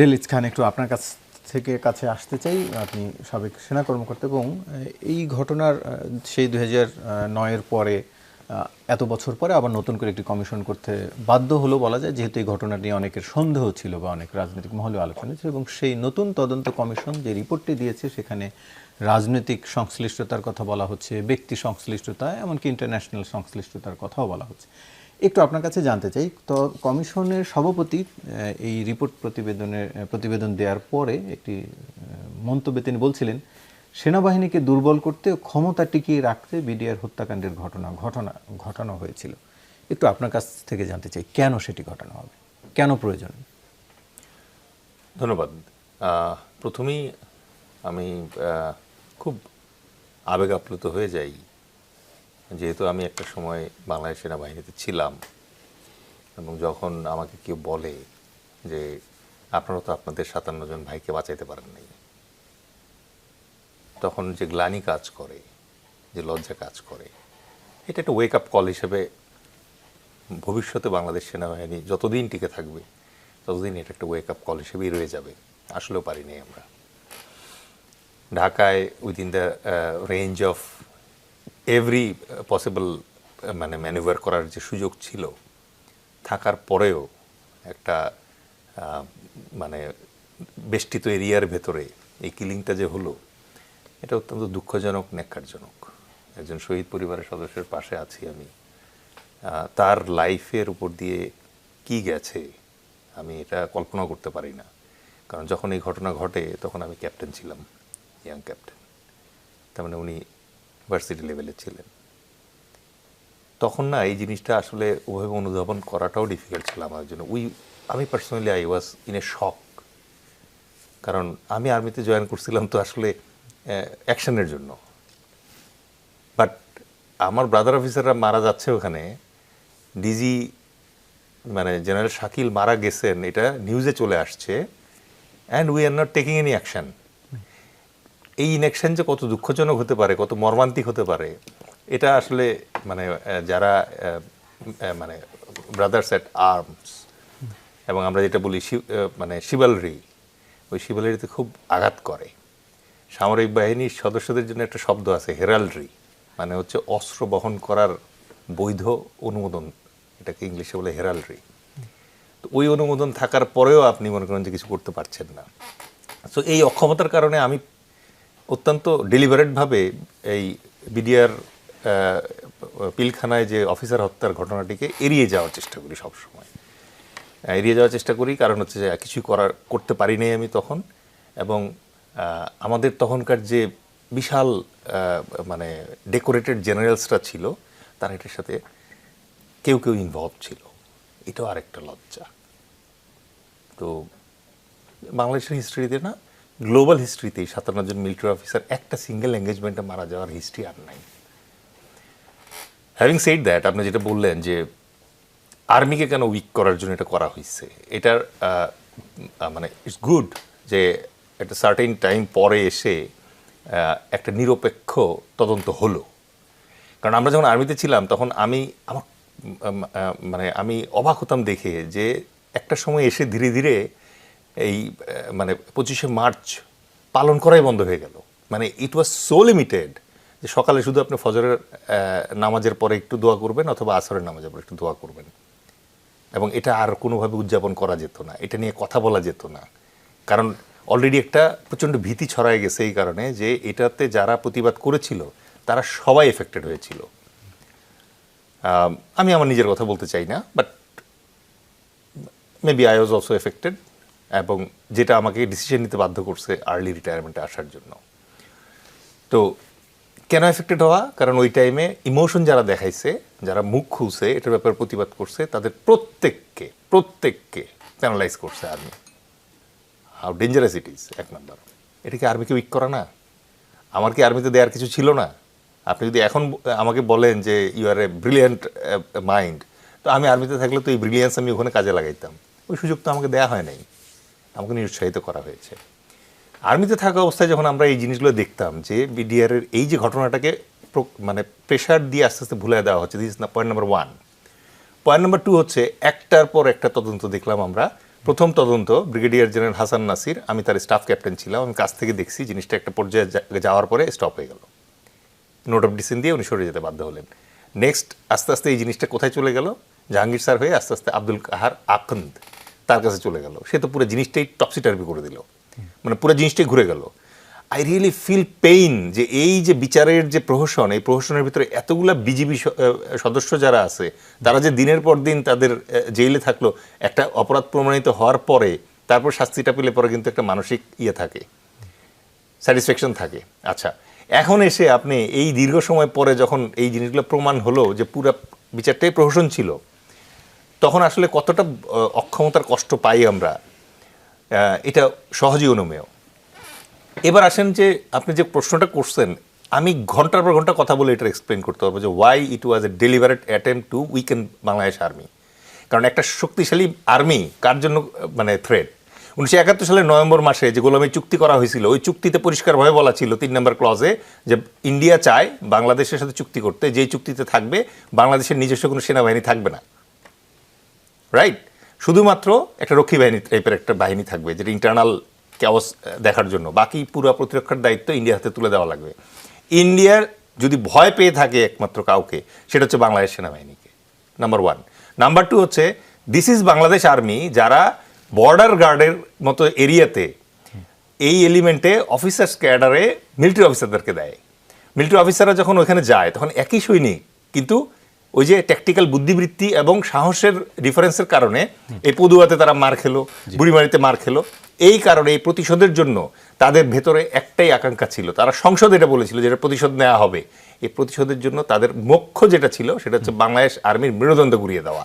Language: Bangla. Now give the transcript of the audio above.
ডেলিস খান একটু আপনার কাছ থেকে কাছে আসতে চাই। আপনি সাবেক সেনা কর্মকর্তা এবং এই ঘটনার সেই দুই হাজার নয়ের পরে এত বছর পরে আবার নতুন করে একটি কমিশন করতে বাধ্য হলো বলা যায়, যেহেতু এই ঘটনা নিয়ে অনেকের সন্দেহ ছিল বা অনেক রাজনৈতিক মহলে আলোচনা ছিল এবং সেই নতুন তদন্ত কমিশন যে রিপোর্টটি দিয়েছে, সেখানে রাজনৈতিক সংশ্লিষ্টতার কথা বলা হচ্ছে, ব্যক্তি সংশ্লিষ্টতা, এমনকি ইন্টারন্যাশনাল সংশ্লিষ্টতার কথাও বলা হচ্ছে। একটু আপনার কাছে জানতে চাই। তো কমিশনের সভাপতি এই রিপোর্ট প্রতিবেদনের প্রতিবেদন দেওয়ার পরে একটি মন্তব্যে তিনি বলছিলেন, সেনাবাহিনীকে দুর্বল করতে ক্ষমতা টিকিয়ে রাখতে বিডিআর হত্যাকাণ্ডের ঘটনা ঘটনা, ঘটানো হয়েছিল। একটু আপনার কাছ থেকে জানতে চাই, কেন সেটি ঘটানো হবে? কেন প্রয়োজন? ধন্যবাদ। প্রথমেই আমি খুব আবেগ আপ্লুত হয়ে যাই যেহেতু আমি একটা সময় বাংলাদেশ সেনাবাহিনীতে ছিলাম, এবং যখন আমাকে কেউ বলে যে, আপনারা তো আপনাদের সাতান্ন জন ভাইকে বাঁচাইতে পারেন নাই। তখন যে গ্লানি কাজ করে, যে লজ্জা কাজ করে, এটা একটা ওয়েক আপ কল হিসেবে ভবিষ্যতে বাংলাদেশ সেনাবাহিনী যতদিন টিকে থাকবে, ততদিন এটা একটা ওয়েক আপ কল হিসেবেই রয়ে যাবে। আসলেও পারিনি আমরা। ঢাকায় within the range of every possible মানে ম্যানুভার করার যে সুযোগ ছিল, থাকার পরেও একটা মানে বেষ্টিত এরিয়ার ভেতরে এই কিলিংটা যে হলো, এটা অত্যন্ত দুঃখজনক, ন্যাক্কারজনক। একজন শহীদ পরিবারের সদস্যের পাশে আছি আমি। তার লাইফের উপর দিয়ে কি গেছে, আমি এটা কল্পনা করতে পারি না। কারণ যখন এই ঘটনা ঘটে, তখন আমি ক্যাপ্টেন ছিলাম, ইয়াং ক্যাপ্টেন। তার মানে উনি ভার্সিটি লেভেলে ছিলেন। তখন না এই জিনিসটা আসলে ওভাবে অনুধাবন করাটাও ডিফিকাল্ট ছিল আমার জন্য। উই, আমি personally I was in a shock কারণ আমি আর্মিতে জয়েন করছিলাম তো আসলে অ্যাকশনের জন্য। বাট আমার ব্রাদার অফিসাররা মারা যাচ্ছে ওখানে। ডিজি মানে জেনারেল শাকিল মারা গেছেন, এটা নিউজে চলে আসছে। And we are not taking any action এই ইনেকশন যে কত দুঃখজনক হতে পারে, কত মর্মান্তিক হতে পারে, এটা আসলে মানে যারা মানে ব্রাদার্স অ্যাট আর্মস এবং আমরা যেটা বলি মানে শিবালরি ওই শিবালরিতে খুব আঘাত করে। সামরিক বাহিনীর সদস্যদের জন্য একটা শব্দ আছে হেরাল্ড্রি মানে হচ্ছে অস্ত্র বহন করার বৈধ অনুমোদন, এটাকে ইংলিশে বলে হেরাল্ড্রি তো ওই অনুমোদন থাকার পরেও আপনি মনে করেন যে কিছু করতে পারছেন না। সো এই অক্ষমতার কারণে আমি অত্যন্ত ডেলিভারেটভাবে এই বিডিআর পিলখানায় যে অফিসার হত্যার ঘটনাটিকে এড়িয়ে যাওয়ার চেষ্টা করি সবসময়। এড়িয়ে যাওয়ার চেষ্টা করি, কারণ হচ্ছে যে কিছুই করার, করতে পারি নাই আমি তখন। এবং আমাদের তখনকার যে বিশাল মানে ডেকোরেটেড জেনারেলসরা ছিল, তারা এটার সাথে কেউ কেউ ইনভলভ ছিল। এটাও আরেকটা লজ্জা। তো বাংলাদেশের হিস্ট্রিতে না গ্লোবাল হিস্ট্রিতেই সাতান্ন জন মিলিটারি অফিসার একটা সিঙ্গেল এঙ্গেজমেন্টে মারা যাওয়ার হিস্ট্রি আর নাই। হ্যাভিং সেইড দ্যাট আপনি যেটা বললেন যে আর্মিকে কেন উইক করার জন্য এটা করা হয়েছে এটার মানে ইটস গুড যে একটা সার্টেন টাইম পরে এসে একটা নিরপেক্ষ তদন্ত হলো। কারণ আমরা যখন আর্মিতে ছিলাম, তখন আমি আমার মানে আমি অবাক হতাম দেখে যে একটা সময় এসে ধীরে ধীরে এই মানে পঁচিশে মার্চ পালন করাই বন্ধ হয়ে গেল। মানে ইট ওয়াজ সো লিমিটেড যে সকালে শুধু আপনি ফজরের নামাজের পরে একটু দোয়া করবেন অথবা আসরের নামাজের পরে একটু দোয়া করবেন। এবং এটা আর কোনোভাবে উদযাপন করা যেত না। এটা নিয়ে কথা বলা যেত না। কারণ অলরেডি একটা প্রচণ্ড ভীতি ছড়ায় গেছে এই কারণে যে এটাতে যারা প্রতিবাদ করেছিল, তারা সবাই এফেক্টেড হয়েছিল। আমি আমার নিজের কথা বলতে চাই না but maybe I was also affected এবং যেটা আমাকে ডিসিশন নিতে বাধ্য করছে আর্লি রিটায়ারমেন্টে আসার জন্য। তো কেন এফেক্টেড হওয়া? কারণ ওই টাইমে ইমোশন যারা দেখাইছে, যারা মুখ খুলছে, এটার ব্যাপারে প্রতিবাদ করছে, তাদের প্রত্যেককে প্রত্যেককে প্যানালাইজ করছে army how dangerous it is এক নম্বর এটা কি আর্মিকে উইক করা না? আমার কি আর্মিতে দেওয়ার কিছু ছিল না? আপনি যদি এখন আমাকে বলেন যে you are a brilliant mind তো আমি আর্মিতে থাকলে তো এই ব্রিলিয়ান্স আমি ওখানে কাজে লাগাইতাম। ওই সুযোগ তো আমাকে দেওয়া হয় নাই। আমাকে নিরুৎসাহিত করা হয়েছে। আর্মিতে থাকা অবস্থায় যখন আমরা এই জিনিসগুলো দেখতাম যে বিডিআরের এই যে ঘটনাটাকে মানে প্রেশার দিয়ে আস্তে আস্তে ভুলে দেওয়া হচ্ছে দিস না point number one point number two হচ্ছে, একটার পর একটা তদন্ত দেখলাম আমরা। প্রথম তদন্ত ব্রিগেডিয়ার জেনারেল হাসান নাসির আমি তার স্টাফ ক্যাপ্টেন ছিলাম, আমি কাছ থেকে দেখছি জিনিসটা একটা পর্যায়ে যাওয়ার পরে স্টপ হয়ে গেল। নোট অফ ডিসিশন দিয়ে উনি সরে যেতে বাধ্য হলেন। নেক্সট আস্তে আস্তে এই জিনিসটা কোথায় চলে গেল? জাহাঙ্গীর স্যার হয়ে আস্তে আস্তে আব্দুল কাহার আকন্দ তার কাছে চলে গেল। সে তো পুরো জিনিসটাই টপসি টার্পি করে দিল। মানে পুরো জিনিসটাই ঘুরে গেল। আই রিয়েলি ফিল পেইন যে এই যে বিচারের যে প্রহসন, এই প্রহসনের ভিতরে এতগুলা বিজিবি সদস্য যারা আছে, তারা যে দিনের পর দিন তাদের জেলে থাকল, একটা অপরাধ প্রমাণিত হওয়ার পরে, তারপর শাস্তিটা পেলে পরে কিন্তু একটা মানসিক ইয়ে থাকে স্যাটিসফ্যাকশন থাকে। আচ্ছা এখন এসে আপনি এই দীর্ঘ সময় পরে যখন এই জিনিসগুলো প্রমাণ হলো যে পুরো বিচারটাই প্রহসন ছিল আসলে কতটা অক্ষমতার কষ্ট পাই আমরা এটা সহজেই অনুমেয়। এবার আসেন যে আপনি যে প্রশ্নটা করছেন, আমি ঘণ্টার পর ঘণ্টা কথা বলে এটা এক্সপ্লেন করতে পারব যে why it was a deliberate attempt to weaken Bangladesh army কারণ একটা শক্তিশালী আর্মি কার জন্য মানে থ্রেড উনিশশো একাত্তর সালের নভেম্বর মাসে যে গোলামী চুক্তি করা হয়েছিল, ওই চুক্তিতে পরিষ্কারভাবে বলা ছিল তিন নম্বর ক্লজে যে ইন্ডিয়া চায় বাংলাদেশের সাথে চুক্তি করতে, যেই চুক্তিতে থাকবে, বাংলাদেশের নিজস্ব কোনো সেনাবাহিনী থাকবে না। রাইট শুধুমাত্র একটা রক্ষী বাহিনী টাইপের একটা বাহিনী থাকবে, যেটা ইন্টারনাল ক্যাওস দেখার জন্য। বাকি পুরো প্রতিরক্ষার দায়িত্ব ইন্ডিয়ার হাতে তুলে দেওয়া লাগবে। ইন্ডিয়ার যদি ভয় পেয়ে থাকে একমাত্র কাউকে, সেটা হচ্ছে বাংলাদেশ সেনাবাহিনীকে। নাম্বার ওয়ান নাম্বার টু হচ্ছে দিস ইজ বাংলাদেশ আর্মি যারা বর্ডার গার্ডের মতো এরিয়াতে এই এলিমেন্টে অফিসার্স ক্যাডারে মিলিটারি অফিসারদেরকে দেয়। মিলিটারি অফিসাররা যখন ওখানে যায়, তখন একই সৈনিক, কিন্তু ওই যে ট্যাকটিক্যাল বুদ্ধিবৃত্তি এবং সাহসের ডিফারেন্সের কারণে এই পদুয়াতে তারা মার খেলো বুড়িমারিতে মার খেলো। এই কারণে এই প্রতিশোধের জন্য তাদের ভেতরে একটাই আকাঙ্ক্ষা ছিল। তারা সংসদ এটা বলেছিল যে এটা প্রতিশোধ নেওয়া হবে। এই প্রতিশোধের জন্য তাদের মুখ্য যেটা ছিল সেটা হচ্ছে বাংলাদেশ আর্মির মেরুদণ্ড ঘুরিয়ে দেওয়া।